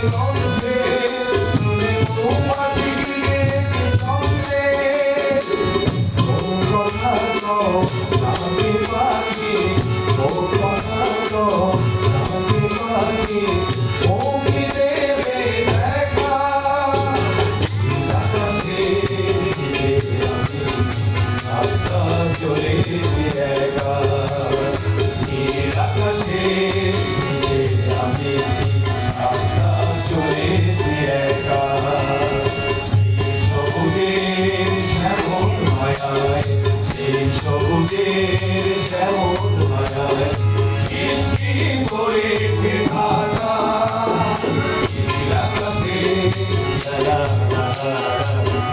Oh, বুকের শ্যামল মায়ায় সৃষ্টি করেছে ঢাকা